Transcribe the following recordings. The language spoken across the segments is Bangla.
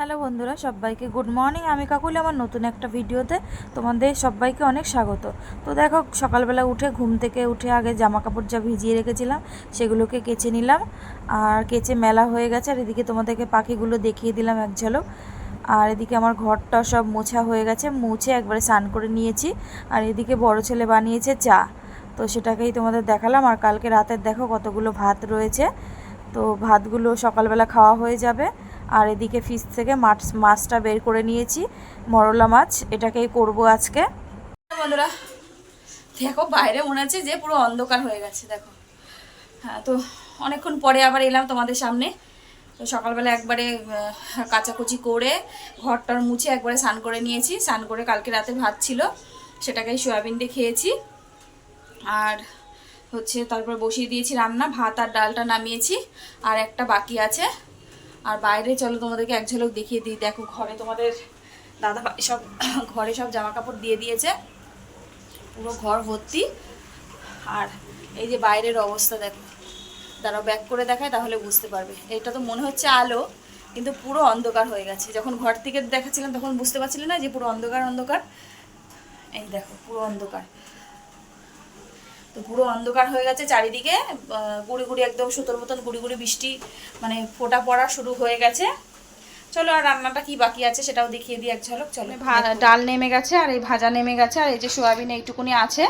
হ্যালো বন্ধুরা, সবাইকে গুড মর্নিং। আমি কাকুলি আমার নতুন একটা ভিডিওতে তোমাদের সবাইকে অনেক স্বাগত। তো দেখো, সকালবেলা উঠে ঘুম থেকে উঠে আগে জামা কাপড় যা ভিজিয়ে রেখেছিলাম, সেগুলোকে কেচে নিলাম। আর কেচে মেলা হয়ে গেছে, আর এদিকে তোমাদেরকে পাখিগুলো দেখিয়ে দিলাম এক ঝলক। আর এদিকে আমার ঘরটা সব মোছা হয়ে গেছে, মুছে একবারে স্নান করে নিয়েছি। আর এদিকে বড় ছেলে বানিয়েছে চা। তো সেটাকেই তোমাদের দেখালাম। আর কালকে রাতের দেখো কতগুলো ভাত রয়েছে। তো ভাতগুলো সকালবেলা খাওয়া হয়ে যাবে। আর এদিকে ফিস থেকে মাছ, মাছটা বের করে নিয়েছি, মরলা মাছ, এটাকেই করব আজকে। বন্ধুরা, দেখো বাইরে মনে হচ্ছে যে পুরো অন্ধকার হয়ে গেছে, দেখো। হ্যাঁ তো অনেকক্ষণ পরে আবার এলাম তোমাদের সামনে। তো সকালবেলা একবারে কাচাকুচি করে ঘরটার মুছে একবারে স্নান করে নিয়েছি। স্নান করে কালকে রাতে ভাত ছিল, সেটাকেই সয়াবিন দিয়ে খেয়েছি। আর হচ্ছে তারপর বসিয়ে দিয়েছি রান্না, ভাত আর ডালটা নামিয়েছি, আর একটা বাকি আছে। আর বাইরে চলো তোমাদেরকে এক ঝলক দেখিয়ে দিই। দেখো ঘরে তোমাদের দাদা সব, ঘরে সব জামা কাপড় দিয়ে দিয়েছে। পুরো ঘর ভর্তি। আর এই যে বাইরের অবস্থা দেখো। দাঁড়াও ব্যাক করে দেখায় তাহলে বুঝতে পারবে। এটা তো মনে হচ্ছে আলো, কিন্তু পুরো অন্ধকার হয়ে গেছে। যখন ঘর থেকে দেখাচ্ছিলাম তখন বুঝতে পারছিলে না যে পুরো অন্ধকার অন্ধকার। এই দেখো, পুরো অন্ধকার। তো পুরো অন্ধকার হয়ে গেছে চারিদিকে গুড়ি গুড়ি একদম সুতোর মতন গুড়ি গুড়ি বৃষ্টি মানে ফোটা পড়া শুরু হয়ে গেছে। চলো আর রান্নাটা কি বাকি আছে সেটাও দেখিয়ে দিই এক ঝলক, চলো। ডাল নেমে গেছে আর এই ভাজা নেমে গেছে আর এই যে সোয়াবিন এইটুকুনি আছে।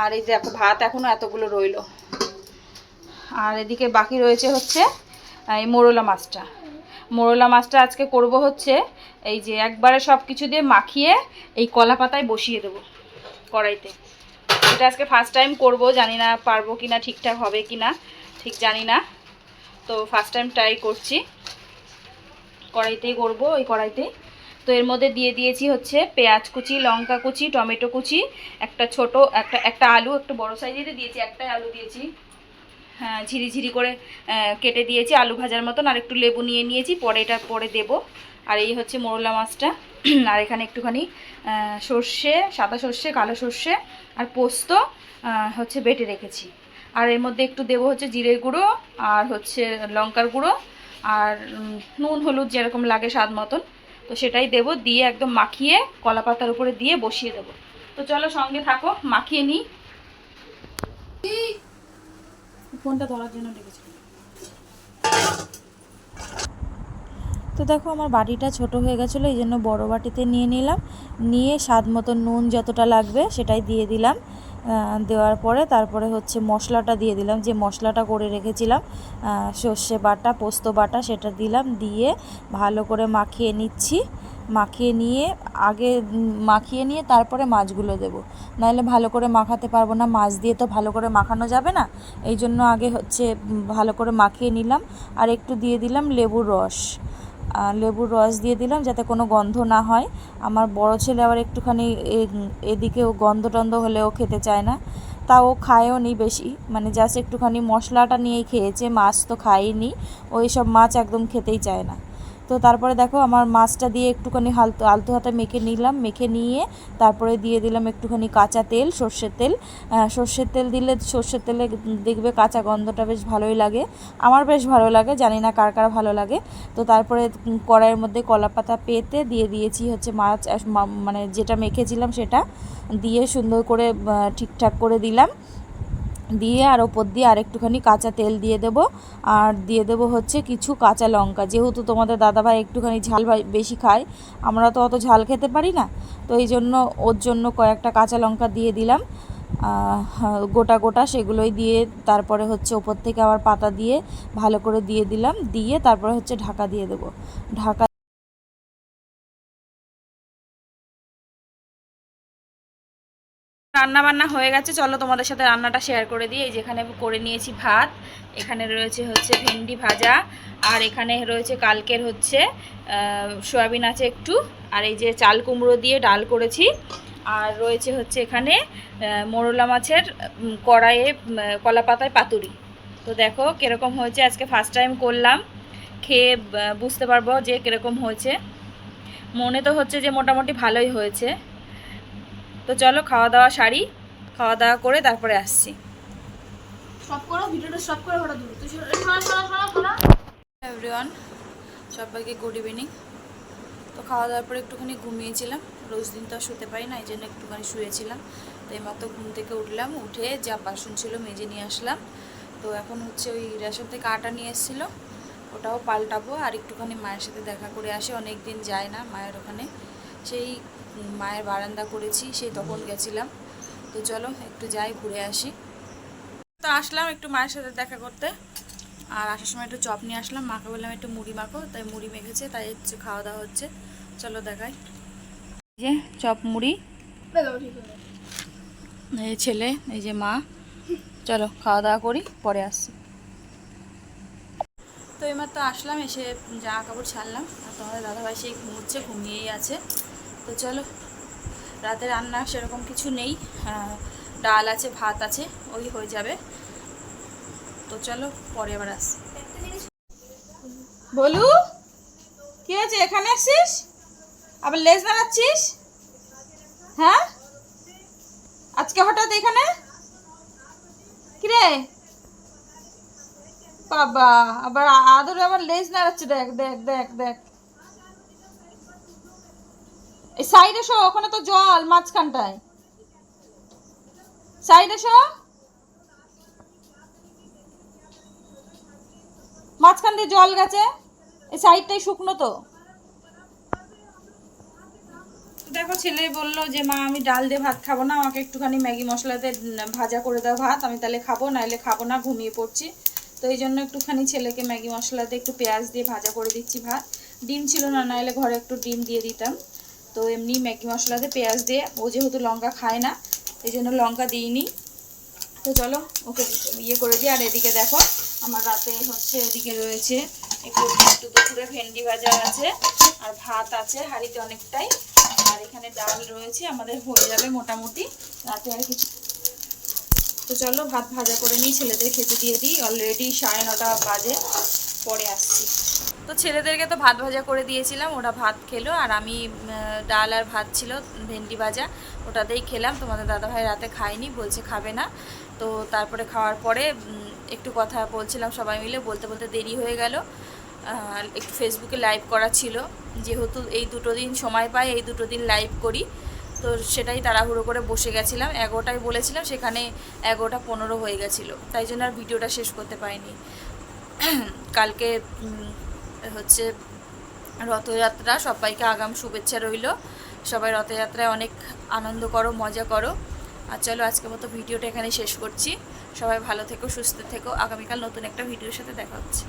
আর এই দেখো ভাত এখনও এতগুলো রইল। আর এদিকে বাকি রয়েছে হচ্ছে এই মোরলা মাছটা। মোরলা মাছটা আজকে করব হচ্ছে এই যে একবারে সব কিছু দিয়ে মাখিয়ে এই কলা পাতায় বসিয়ে দেবো কড়াইতে। এটা আজকে ফার্স্ট টাইম করব, জানি না পারব কি না ঠিকঠাক হবে কি না ঠিক জানি না। তো ফার্স্ট টাইম ট্রাই করছি। কড়াইতেই করব, ওই কড়াইতেই। তো এর মধ্যে দিয়ে দিয়েছি হচ্ছে পেঁয়াজ কুচি, লঙ্কা কুচি, টমেটো কুচি, একটা ছোট, একটা একটা আলু, একটু বড় সাইজের দিয়েছি, একটাই আলু দিয়েছি। হ্যাঁ ঝিরি ঝিরি করে কেটে দিয়েছি, আলু ভাজার মতন, আর একটু লেবু নিয়ে নিয়েছি, পরে এটা পরে দেব। আর এই হচ্ছে মোরলা মাছটা। আর এখানে একটুখানি সর্ষে, সাদা সর্ষে, কালো সর্ষে, আর পোস্ত হচ্ছে বেটে রেখেছি। আর এর মধ্যে একটু দেবো হচ্ছে জিরে গুঁড়ো, আর হচ্ছে লঙ্কার গুঁড়ো, আর নুন, হলুদ যেরকম লাগে স্বাদ মতন। তো সেটাই দেব, দিয়ে একদম মাখিয়ে কলা পাতার উপরে দিয়ে বসিয়ে দেবো। তো চলো সঙ্গে থাকো, মাখিয়ে নিই। ফোনটা ধরার জন্য ডেকেছিল। তো দেখো, আমার বাটিটা ছোট হয়ে গেছিল, এই জন্য বড়ো বাটিতে নিয়ে নিলাম। নিয়ে স্বাদ মতো নুন যতটা লাগবে সেটাই দিয়ে দিলাম। দেওয়ার পরে তারপরে হচ্ছে মশলাটা দিয়ে দিলাম। যে মশলাটা করে রেখেছিলাম সর্ষে বাটা, পোস্ত বাটা, সেটা দিলাম। দিয়ে ভালো করে মাখিয়ে নিচ্ছি। মাখিয়ে নিয়ে, আগে মাখিয়ে নিয়ে তারপরে মাছগুলো দেবো। নাহলে ভালো করে মাখাতে পারব না। মাছ দিয়ে তো ভালো করে মাখানো যাবে না। এই জন্য আগে হচ্ছে ভালো করে মাখিয়ে নিলাম। আর একটু দিয়ে দিলাম লেবুর রস। লেবুর রস দিয়ে দিলাম যাতে কোনো গন্ধ না হয়। আমার বড় ছেলে আবার একটুখানি এদিকে এদিকেও গন্ধ টন্ধ হলেও খেতে চায় না। তাও খায়ও নি বেশি মানে জাস্ট একটুখানি মশলাটা নিয়েই খেয়েছে, মাছ তো খায়নি ওই সব মাছ একদম খেতেই চায় না। তো তারপরে দেখো আমার মাছটা দিয়ে একটুখানি হালতো, আলতো হাতে মেখে নিলাম, মেখে নিয়ে তারপরে দিয়ে দিলাম একটুখানি কাঁচা তেল, সর্ষের তেল। সর্ষের তেল দিলে সর্ষের তেলে দেখবে কাঁচা গন্ধটা বেশ ভালোই লাগে। আমার বেশ ভালো লাগে, জানি না কার কার ভালো লাগে। তো তারপরে কড়াইয়ের মধ্যে কলা পাতা পেতে দিয়ে দিয়েছি হচ্ছে মাছ মানে যেটা মেখেছিলাম সেটা। দিয়ে সুন্দর করে ঠিকঠাক করে দিলাম। দিয়ে আর ওপর দিয়ে আর একটুখানি কাঁচা তেল দিয়ে দেব। আর দিয়ে দেব হচ্ছে কিছু কাঁচা লঙ্কা। যেহেতু তোমাদের দাদাভাই একটুখানি ঝাল বেশি খায়, আমরা তো অত ঝাল খেতে পারি না। তো এই জন্য ওর জন্য কয়েকটা কাঁচা লঙ্কা দিয়ে দিলাম। গোটা গোটা সেগুলোই দিয়ে তারপরে হচ্ছে ওপর থেকে আবার পাতা দিয়ে ভালো করে দিয়ে দিলাম। দিয়ে তারপরে হচ্ছে ঢাকা দিয়ে দেবো। ঢাকা রান্না বান্না হয়ে গেছে, চলো তোমাদের সাথে রান্নাটা শেয়ার করে দিই। এই যেখানে করে নিয়েছি ভাত, এখানে রয়েছে হচ্ছে ভেন্ডি ভাজা, আর এখানে রয়েছে কালকের হচ্ছে সয়াবিন আছে একটু, আর এই যে চাল কুমড়ো দিয়ে ডাল করেছি, আর রয়েছে হচ্ছে এখানে মোরলা মাছের কড়াইয়ে কলা পাতায় পাতুরি। তো দেখো কীরকম হয়েছে, আজকে ফার্স্ট টাইম করলাম, খেয়ে বুঝতে পারব যে কীরকম হয়েছে। মনে তো হচ্ছে যে মোটামুটি ভালোই হয়েছে। তো চলো খাওয়া দাওয়া সারি খাওয়া দাওয়া করে তারপরে আসছি। সব করো ভিডিওটা সব করে ওটা দূর তুই এভরিওয়ান সবাইকে গুড ইভিনিং তো খাওয়া দাওয়ার পরে একটুখানি ঘুমিয়েছিলাম। রোজ দিন তো আর শুতে পারি না এই জন্য একটুখানি শুয়েছিলাম। তো এইমাত্র ঘুম থেকে উঠলাম উঠে যা বাসন ছিল মেজে নিয়ে আসলাম। তো এখন হচ্ছে ওই রেশন থেকে আটা নিয়ে এসেছিল ওটাও পাল্টাবো আর একটুখানি মায়ের সাথে দেখা করে আসি। অনেক দিন যায় না মায়ের ওখানে। সেই মায়ের বারান্দা করেছি, সেই তখন গেছিলাম। তো চলো, একটু যাই, ঘুরে আসি। তো আসলাম একটু মায়ের সাথে দেখা করতে। আর আসার সময় একটু চপ নিয়ে আসলাম। মাকে বললাম একটু মুড়ি মাখো, তাই মুড়ি মেখেছে, তাই হচ্ছে খাওয়া দাওয়া হচ্ছে। চলো দেখাই। যে চপ মুড়ি। এই ছেলে, এই যে মা। চলো খাওয়া দাওয়া করি, পরে আসছি। তো এবার তো আসলাম, এসে জামা কাপড় ছাড়লাম। আর তোমাদের দাদাভাই সেই ঘুমোচ্ছে, ঘুমিয়েই আছে। তো চলো, রাতে রান্না সেরকম কিছু নেই। ডাল আছে, ভাত আছে, ওই হয়ে যাবে। তো চলো, পরে আবার আসছি বলু, কি হয়েছে? এখানে আসছিস আবার লেজ নাড়াচ্ছিস হ্যাঁ? আজকে হঠাৎ এখানে? কিরে? বাবা, আবার আদরে আবার লেজ নাড়াচ্ছে। দেখ দেখ দেখ দেখ। এই সাইডে শো ওখানে তো জল মাঝখানটায়। সাইডে শো মাঝখান দিয়ে জল গেছে, এই সাইডটাই শুকনো তো। দেখো, ছেলে বলল যে, মা, আমি ডাল দিয়ে ভাত খাব না, আমাকে একটুখানি ম্যাগি মশলাতে ভাজা করে দাও ভাত, আমি তাহলে খাব, নাইলে খাব না, ঘুমিয়ে পড়ছি। তো এই জন্য একটুখানি ছেলেকে ম্যাগি মশলাতে একটু পেঁয়াজ দিয়ে ভাজা করে দিচ্ছি ভাত। ডিম ছিল না, নাইলে ঘরে একটু ডিম দিয়ে দিতাম। তো এমনি ম্যাগি মশলাতে পেঁয়াজ দিয়ে, ও যেহেতু লঙ্কা খায় না, এই জন্য লঙ্কা দিইনি। তো চলো, ওকে ইয়ে করে দিই। আর এদিকে দেখো, আমার রাতে হচ্ছে এদিকে রয়েছে একটু দুপুরে ভেন্ডি ভাজা আছে, আর ভাত আছে হাঁড়িতে অনেকটাই। আর এখানে ডাল রয়েছে, আমাদের হয়ে যাবে মোটামুটি। রাতে আর কিছু তো চলো, ভাত ভাজা করে নিই, ছেলেদের খেতে দিয়ে দিই। অলরেডি সাড়ে নটা বাজে, পরে আসছি। তো ছেলেদেরকে তো ভাত ভাজা করে দিয়েছিলাম, ওরা ভাত খেলো, আর আমি ডাল আর ভাত ছিল, ভেন্ডি ভাজা, ওটাতেই খেলাম। তোমাদের দাদাভাই রাতে খায়নি, বলছে খাবে না। তো তারপরে খাওয়ার পরে একটু কথা বলছিলাম সবাই মিলে, বলতে বলতে দেরি হয়ে গেল। একটু ফেসবুকে লাইভ করা ছিল। যেহেতু এই দুটো দিন সময় পাই, এই দুটো দিন লাইভ করি। তো সেটাই তাড়াহুড়ো করে বসে গেছিলাম। এগারোটায় বলেছিলাম, সেখানে এগারোটা পনেরো হয়ে গেছিল। তাই জন্য আর ভিডিওটা শেষ করতে পারিনি। কালকে হচ্ছে রথযাত্রা, সবাইকে আগাম শুভেচ্ছা রইল। সবাই রথযাত্রায় অনেক আনন্দ করো, মজা করো। আর চলো আজকের মতো ভিডিওটা এখানে শেষ করছি। সবাই ভালো থেকো, সুস্থ থেকো। আগামীকাল নতুন একটা ভিডিওর সাথে দেখা হচ্ছে।